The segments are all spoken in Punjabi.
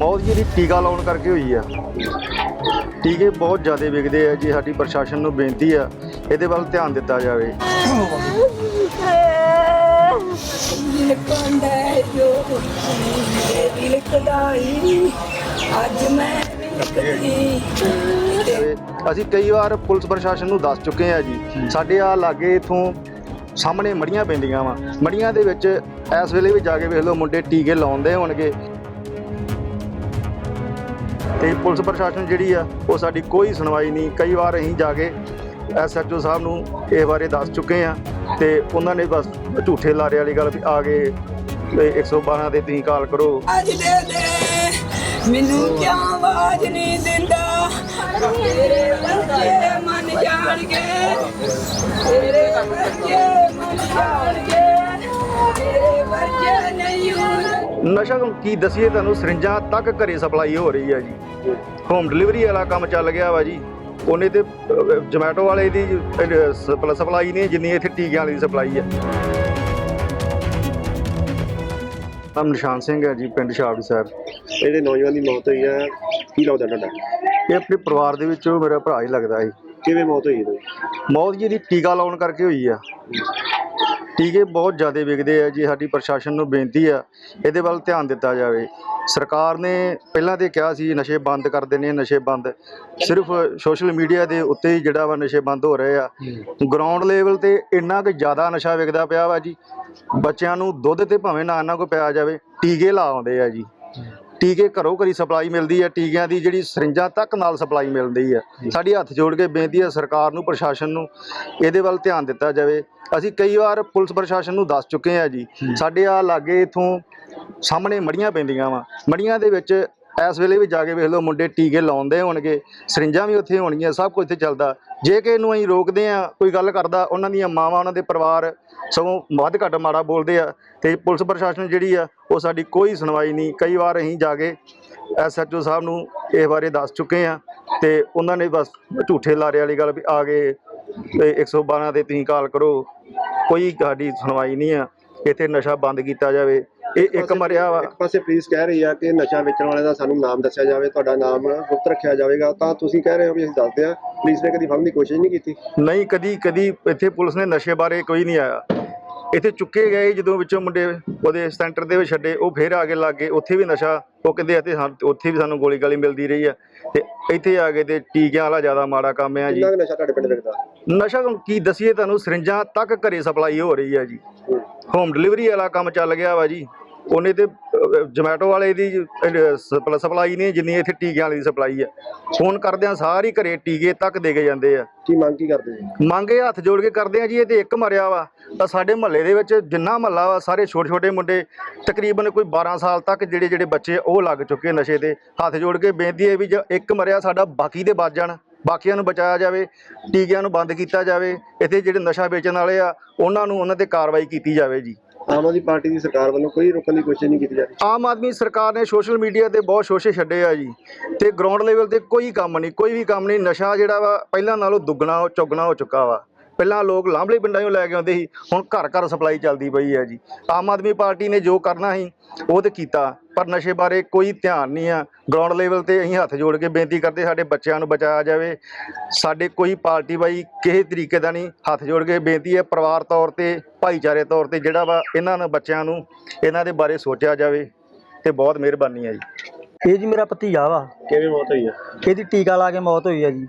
ਮੌਤ ਜੀ ਦੀ ਟੀਕਾ ਲਾਉਣ ਕਰਕੇ ਹੋਈ ਆ। ਟੀਕੇ ਬਹੁਤ ਜ਼ਿਆਦਾ ਵਿਕਦੇ ਆ ਜੀ ਸਾਡੀ ਪ੍ਰਸ਼ਾਸਨ ਨੂੰ ਬੇਨਤੀ ਆ ਇਹਦੇ ਵੱਲ ਧਿਆਨ ਦਿੱਤਾ ਜਾਵੇ। ਅਸੀਂ ਕਈ ਵਾਰ ਪੁਲਿਸ ਪ੍ਰਸ਼ਾਸਨ ਨੂੰ ਦੱਸ ਚੁੱਕੇ ਆ ਜੀ ਸਾਡੇ ਆ ਲਾਗੇ ਇਥੋਂ ਸਾਹਮਣੇ ਮੜੀਆਂ ਪੈਂਦੀਆਂ ਵਾ। ਮੜੀਆਂ ਦੇ ਵਿੱਚ ਇਸ ਵੇਲੇ ਵੀ ਜਾ ਕੇ ਵੇਖ ਲਓ ਮੁੰਡੇ ਟੀਕੇ ਲਾਉਂਦੇ ਹੋਣਗੇ। ਤੇ ਪੁਲਿਸ ਪ੍ਰਸ਼ਾਸਨ ਜਿਹੜੀ ਆ, ਉਹ ਸਾਡੀ ਕੋਈ ਸੁਣਵਾਈ ਨਹੀਂ। ਕਈ ਵਾਰ ਅਸੀਂ ਜਾ ਕੇ ਐਸਐਚਓ ਸਾਹਿਬ ਨੂੰ ਇਹ ਬਾਰੇ ਦੱਸ ਚੁੱਕੇ ਆ ਤੇ ਉਹਨਾਂ ਨੇ ਬਸ ਝੂਠੇ ਲਾਰੇ ਵਾਲੀ ਗੱਲ ਵੀ ਆ ਗਏ ਤੇ 112 ਤੇ ਤੁਸੀਂ ਕਾਲ ਕਰੋ। ਅੱਜ ਦੇ ਦੇ, ਮੈਨੂੰ ਕਿਉਂ ਆਵਾਜ਼ ਨਹੀਂ ਦਿੰਦਾ? ਤੇਰੇ ਬੱਚੇ ਮਨ ਜਾਣਗੇ, ਤੇਰੇ ਬੱਚੇ ਮਨ ਜਾਣਗੇ। ਨਸ਼ਾ ਕੀ ਦਸੀਏ ਤੁਹਾਨੂੰ? ਸਰਿੰਜਾਂ ਤੱਕ ਘਰੇ ਸਪਲਾਈ ਹੋ ਰਹੀ ਹੈ ਜੀ। ਹੋਮ ਡਿਲੀਵਰੀ ਵਾਲਾ ਕੰਮ ਚੱਲ ਗਿਆ ਵਾ ਜੀ। ਉਹਨੇ ਤੇ ਜੋਮੈਟੋ ਵਾਲੇ ਦੀ ਸਪਲਾਈ ਨਹੀਂ ਜਿੰਨੀ ਇੱਥੇ ਟੀਕਿਆਂ ਵਾਲੀ ਸਪਲਾਈ ਹੈ। ਨਾਮ ਨਿਸ਼ਾਨ ਸਿੰਘ ਹੈ ਜੀ ਪਿੰਡ ਸ਼ਾਬੜੀ ਸਾਹਿਬ ਜਿਹੜੇ ਨੌਜਵਾਨ ਦੀ ਮੌਤ ਹੋਈ ਹੈ। ਕੀ ਲੱਗਦਾ ਤੁਹਾਡਾ? ਇਹ ਆਪਣੇ ਪਰਿਵਾਰ ਦੇ ਵਿੱਚੋਂ ਮੇਰਾ ਭਰਾ ਹੀ ਲੱਗਦਾ ਸੀ। ਕਿਵੇਂ ਮੌਤ ਹੋਈ ਇਹਦੀ? ਮੌਤ ਜੀ ਦੀ ਟੀਕਾ ਲਾਉਣ ਕਰਕੇ ਹੋਈ ਆ। ਟੀਕੇ ਬਹੁਤ ਜ਼ਿਆਦਾ ਵਿਕਦੇ ਆ ਜੀ ਸਾਡੀ ਪ੍ਰਸ਼ਾਸਨ ਨੂੰ ਬੇਨਤੀ ਆ ਇਹਦੇ ਵੱਲ ਧਿਆਨ ਦਿੱਤਾ ਜਾਵੇ। ਸਰਕਾਰ ਨੇ ਪਹਿਲਾਂ ਤੇ ਕਿਹਾ ਸੀ ਨਸ਼ੇ ਬੰਦ ਕਰ ਦੇਣੇ ਨਸ਼ੇ ਬੰਦ। ਸਿਰਫ ਸੋਸ਼ਲ ਮੀਡੀਆ ਦੇ ਉੱਤੇ ਹੀ ਜਿਹੜਾ ਵਾ ਨਸ਼ੇ ਬੰਦ ਹੋ ਰਹੇ ਆ। ਗਰਾਊਂਡ ਲੈਵਲ ਤੇ ਇੰਨਾ ਕੁ ਜ਼ਿਆਦਾ ਨਸ਼ਾ ਵਿਕਦਾ ਪਿਆ ਵਾ ਜੀ ਬੱਚਿਆਂ ਨੂੰ ਦੁੱਧ ਤੇ ਭਾਵੇਂ ਨਾ ਇਹਨਾਂ ਕੋ ਪਿਆ ਜਾਵੇ ਟੀਕੇ ਲਾ ਆਉਂਦੇ ਆ ਜੀ। ਟੀਕੇ ਘਰੋਂ ਘਰੀ ਸਪਲਾਈ ਮਿਲਦੀ ਹੈ ਟੀਕਿਆਂ ਦੀ ਜਿਹੜੀ ਸਰਿੰਜਾਂ ਤੱਕ ਨਾਲ ਸਪਲਾਈ ਮਿਲਦੀ ਹੈ। ਸਾਡੀ ਹੱਥ ਜੋੜ ਕੇ ਬੇਨਤੀ ਹੈ ਸਰਕਾਰ ਨੂੰ ਪ੍ਰਸ਼ਾਸਨ ਨੂੰ ਇਹਦੇ ਵੱਲ ਧਿਆਨ ਦਿੱਤਾ ਜਾਵੇ। ਅਸੀਂ ਕਈ ਵਾਰ ਪੁਲਿਸ ਪ੍ਰਸ਼ਾਸਨ ਨੂੰ ਦੱਸ ਚੁੱਕੇ ਆ ਜੀ ਸਾਡੇ ਆ ਲਾਗੇ ਇਥੋਂ ਸਾਹਮਣੇ ਮੜੀਆਂ ਪੈਂਦੀਆਂ ਵਾ। ਮੜੀਆਂ ਦੇ ਵਿੱਚ ਇਸ ਵੇਲੇ ਵੀ ਜਾ ਕੇ ਵੇਖ ਲਓ ਮੁੰਡੇ ਟੀਕੇ ਲਾਉਂਦੇ ਹੋਣਗੇ ਸਰਿੰਜਾਂ ਵੀ ਉੱਥੇ ਹੋਣਗੀਆਂ ਸਭ ਕੁਝ ਇੱਥੇ ਚੱਲਦਾ। ਜੇ ਕਿ ਇਹਨੂੰ ਅਸੀਂ ਰੋਕਦੇ ਆ ਕੋਈ ਗੱਲ ਕਰਦਾ ਉਹਨਾਂ ਦੀਆਂ ਮਾਵਾਂ ਉਹਨਾਂ ਦੇ ਪਰਿਵਾਰ ਸਗੋਂ ਵੱਧ ਘੱਟ ਮਾੜਾ ਬੋਲਦੇ ਆ ਤੇ ਪੁਲਿਸ ਪ੍ਰਸ਼ਾਸਨ ਜਿਹੜੀ ਆ ਉਹ ਸਾਡੀ ਕੋਈ ਸੁਣਵਾਈ ਨਹੀਂ। ਕਈ ਵਾਰ ਅਸੀਂ ਜਾ ਕੇ ਐਸਐਚਓ ਸਾਹਿਬ ਨੂੰ ਇਹ ਬਾਰੇ ਦੱਸ ਚੁੱਕੇ ਆ ਤੇ ਉਹਨਾਂ ਨੇ ਬਸ ਝੂਠੇ ਲਾਰੇ ਵਾਲੀ ਗੱਲ ਵੀ ਆ ਗਏ ਤੇ 112 ਤੇ ਤੁਸੀਂ ਕਾਲ ਕਰੋ ਕੋਈ ਸਾਡੀ ਸੁਣਵਾਈ ਨਹੀਂ ਆ। ਇੱਥੇ ਨਸ਼ਾ ਬੰਦ ਕੀਤਾ ਜਾਵੇ। ਇਹ ਇੱਕ ਮਰਿਆ ਵਾ। ਇੱਕ ਪਾਸੇ ਪੁਲਿਸ ਕਹਿ ਰਹੀ ਆ ਕਿ ਨਸ਼ਾ ਵੇਚਣ ਵਾਲੇ ਦਾ ਸਾਨੂੰ ਨਾਮ ਦੱਸਿਆ ਜਾਵੇ ਤੁਹਾਡਾ ਨਾਮ ਗੁਪਤ ਰੱਖਿਆ ਜਾਵੇਗਾ। ਤਾਂ ਤੁਸੀਂ ਕਹਿ ਰਹੇ ਹੋ ਵੀ ਅਸੀਂ ਦੱਸਦੇ ਆ ਪੁਲਿਸ ਨੇ ਕਦੀ ਫੜਨ ਦੀ ਕੋਸ਼ਿਸ਼ ਨਹੀਂ ਕੀਤੀ? ਨਹੀਂ ਕਦੀ ਕਦੀ ਇੱਥੇ ਪੁਲਿਸ ਨੇ ਨਸ਼ੇ ਬਾਰੇ ਕੋਈ ਨਹੀਂ ਆਇਆ। ਇੱਥੇ ਚੁੱਕੇ ਗਏ ਜਦੋਂ ਵਿੱਚੋਂ ਮੁੰਡੇ ਉਹਦੇ ਸੈਂਟਰ ਦੇ ਵਿੱਚ ਛੱਡੇ ਉਹ ਫੇਰ ਆ ਕੇ ਲੱਗ ਗਏ। ਉੱਥੇ ਵੀ ਨਸ਼ਾ ਉਹ ਕਹਿੰਦੇ ਸਾਨੂੰ- ਉੱਥੇ ਵੀ ਸਾਨੂੰ ਗੋਲੀ ਗਾਲੀ ਮਿਲਦੀ ਰਹੀ ਆ। ਤੇ ਇੱਥੇ ਆ ਕੇ ਤੇ ਟੀਕਿਆਂ ਵਾਲਾ ਜ਼ਿਆਦਾ ਮਾੜਾ ਕੰਮ ਆ ਜੀ। ਕਿੰਨਾ ਨਸ਼ਾ ਤੁਹਾਡੇ ਪਿੰਡ ਵਿਕਦਾ ਨਸ਼ਾ ਨੂੰ ਕੀ ਦਸੀਏ ਤੁਹਾਨੂੰ ਸਰਿੰਜਾਂ ਤੱਕ ਘਰੇ ਸਪਲਾਈ ਹੋ ਰਹੀ ਆ ਜੀ। ਹੋਮ ਡਿਲੀਵਰੀ ਵਾਲਾ ਕੰਮ ਚੱਲ ਗਿਆ ਵਾ ਜੀ। ਉਹਨੇ ਤੇ ਜੋਮੈਟੋ ਵਾਲੇ ਦੀ ਸਪਲਾਈ ਨਹੀਂ ਜਿੰਨੀ ਇੱਥੇ ਟੀਕਿਆਂ ਵਾਲੀ ਸਪਲਾਈ ਆ। ਫੋਨ ਕਰਦਿਆਂ ਸਾਰੀ ਘਰੇ ਟੀਕੇ ਤੱਕ ਦੇ ਕੇ ਜਾਂਦੇ ਆ। ਕੀ ਮੰਗ ਕੀ ਕਰਦੇ ਜੀ? ਮੰਗੇ ਹੱਥ ਜੋੜ ਕੇ ਕਰਦੇ ਆ ਜੀ ਇਹ ਤੇ ਇੱਕ ਮਰਿਆ ਵਾ। ਤਾਂ ਸਾਡੇ ਮਹੱਲੇ ਦੇ ਵਿੱਚ ਜਿੰਨਾ ਮਹੱਲਾ ਵਾ ਸਾਰੇ ਛੋਟੇ ਛੋਟੇ ਮੁੰਡੇ ਤਕਰੀਬਨ ਕੋਈ 12 ਸਾਲ ਤੱਕ ਜਿਹੜੇ ਜਿਹੜੇ ਬੱਚੇ ਉਹ ਲੱਗ ਚੁੱਕੇ ਨਸ਼ੇ ਤੇ। ਹੱਥ ਜੋੜ ਕੇ ਬੇਨਤੀ ਹੈ ਵੀ ਜੇ ਇੱਕ ਮਰਿਆ ਸਾਡਾ ਬਾਕੀ ਦੇ ਬਚ ਜਾਣ। ਬਾਕੀਆਂ ਨੂੰ ਬਚਾਇਆ ਜਾਵੇ ਟੀਕਿਆਂ ਨੂੰ ਬੰਦ ਕੀਤਾ ਜਾਵੇ। ਇੱਥੇ ਜਿਹੜੇ ਨਸ਼ਾ ਵੇਚਣ ਵਾਲੇ ਆ ਉਹਨਾਂ ਨੂੰ ਉਹਨਾਂ ਤੇ ਕਾਰਵਾਈ ਕੀਤੀ ਜਾਵੇ ਜੀ। ਆਮ ਆਦਮੀ ਪਾਰਟੀ ਦੀ ਸਰਕਾਰ ਵੱਲੋਂ ਕੋਈ ਰੋਕਣ ਦੀ ਕੋਸ਼ਿਸ਼ ਨਹੀਂ ਕੀਤੀ ਜਾ ਰਹੀ। ਆਮ ਆਦਮੀ ਸਰਕਾਰ ਨੇ ਸੋਸ਼ਲ ਮੀਡੀਆ ਤੇ ਬਹੁਤ ਸ਼ੋਸ਼ੇ ਛੱਡੇ ਆ ਜੀ ਤੇ ਗਰਾਊਂਡ ਲੈਵਲ ਤੇ ਕੋਈ ਕੰਮ ਨਹੀਂ, ਕੋਈ ਵੀ ਕੰਮ ਨਹੀਂ, ਨਸ਼ਾ ਜਿਹੜਾ ਵਾ ਪਹਿਲਾਂ ਨਾਲੋਂ ਦੁੱਗਣਾ, ਚੌਗਣਾ ਹੋ ਚੁੱਕਾ ਵਾ। ਪਹਿਲਾਂ ਲੋਕ ਲਾਂਭਲੇ ਪਿੰਡਾਂ 'ਚੋਂ ਲੈ ਕੇ ਆਉਂਦੇ ਸੀ ਹੁਣ ਘਰ ਘਰ ਸਪਲਾਈ ਚੱਲਦੀ ਪਈ ਹੈ ਜੀ। ਆਮ ਆਦਮੀ ਪਾਰਟੀ ਨੇ ਜੋ ਕਰਨਾ ਸੀ ਉਹ ਤੇ ਕੀਤਾ ਪਰ ਨਸ਼ੇ ਬਾਰੇ ਕੋਈ ਧਿਆਨ ਨਹੀਂ ਆ। ਗਰਾਊਂਡ ਲੈਵਲ ਤੇ ਅਸੀਂ ਹੱਥ ਜੋੜ ਕੇ ਬੇਨਤੀ ਕਰਦੇ ਸਾਡੇ ਬੱਚਿਆਂ ਨੂੰ ਬਚਾਇਆ ਜਾਵੇ। ਸਾਡੇ ਕੋਈ ਪਾਰਟੀ ਬਾਈ ਕਿਸੇ ਤਰੀਕੇ ਦਾ ਨਹੀਂ ਹੱਥ ਜੋੜ ਕੇ ਬੇਨਤੀ ਹੈ ਪਰਿਵਾਰ ਤੌਰ ਤੇ ਭਾਈਚਾਰੇ ਤੌਰ ਤੇ ਜਿਹੜਾ ਵਾ ਇਹਨਾਂ ਨੂੰ ਬੱਚਿਆਂ ਨੂੰ ਇਹਨਾਂ ਦੇ ਬਾਰੇ ਸੋਚਿਆ ਜਾਵੇ ਤੇ ਬਹੁਤ ਮਿਹਰਬਾਨੀ ਹੈ ਜੀ। ਇਹ ਜੀ ਮੇਰਾ ਭਤੀਜਾ ਵਾ। ਕਿਵੇਂ ਮੌਤ ਹੋਈ ਆ? ਇਹਦੀ ਟੀਕਾ ਲਾ ਕੇ ਮੌਤ ਹੋਈ ਆ ਜੀ।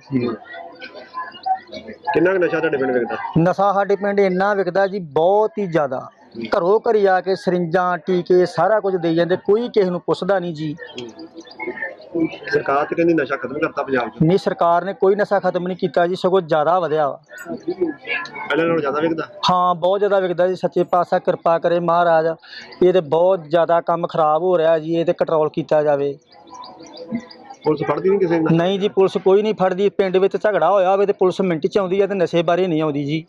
ਕਿੰਨਾ ਕੁ ਨਸ਼ਾ ਤੁਹਾਡੇ ਪਿੰਡ ਵਿਕਦਾ? ਨਸ਼ਾ ਸਾਡੇ ਪਿੰਡ ਇੰਨਾ ਵਿਕਦਾ ਜੀ ਬਹੁਤ ਹੀ ਜ਼ਿਆਦਾ। ਘਰੋਂ ਘਰੀ ਆ ਕੇ ਸਰਿੰਜਾਂ ਟੀਕੇ ਸਾਰਾ ਕੁਝ ਦੇਈ ਜਾਂਦੇ ਕੋਈ ਕਿਸੇ ਨੂੰ ਪੁੱਛਦਾ ਨਹੀਂ ਜੀ। ਸਰਕਾਰ ਤੇ ਕਹਿੰਦੀ ਨਸ਼ਾ ਖਤਮ ਕਰਤਾ ਪੰਜਾਬ 'ਚ। ਨਹੀਂ ਸਰਕਾਰ ਨੇ ਕੋਈ ਨਸ਼ਾ ਖਤਮ ਨਹੀਂ ਕੀਤਾ ਜੀ ਸਗੋਂ ਜ਼ਿਆਦਾ ਵਧਿਆ ਵਾ। ਪਹਿਲਾਂ ਨਾਲੋਂ ਜ਼ਿਆਦਾ ਵਿਕਦਾ? ਹਾਂ ਬਹੁਤ ਜ਼ਿਆਦਾ ਵਿਕਦਾ ਜੀ ਸੱਚੇ ਪਾਤਸ਼ਾਹ ਕਿਰਪਾ ਕਰੇ ਮਹਾਰਾਜ। ਇਹ ਤੇ ਬਹੁਤ ਜ਼ਿਆਦਾ ਕੰਮ ਖਰਾਬ ਹੋ ਰਿਹਾ ਜੀ ਇਹ ਤੇ ਕੰਟਰੋਲ ਕੀਤਾ ਜਾਵੇ। ਪੁਲਿਸ ਫੜਦੀ ਨਹੀਂ ਕਿਸੇ ਨੂੰ? ਨਹੀਂ ਜੀ, ਪੁਲਿਸ ਕੋਈ ਨਹੀਂ ਫੜਦੀ। ਪਿੰਡ ਵਿੱਚ ਝਗੜਾ ਹੋਇਆ ਹੋਵੇ ਤੇ ਪੁਲਿਸ ਮਿੰਟ ਚ ਆਉਂਦੀ ਹੈ ਤੇ ਨਸ਼ੇ ਬਾਰੇ ਨਹੀਂ ਆਉਂਦੀ ਜੀ।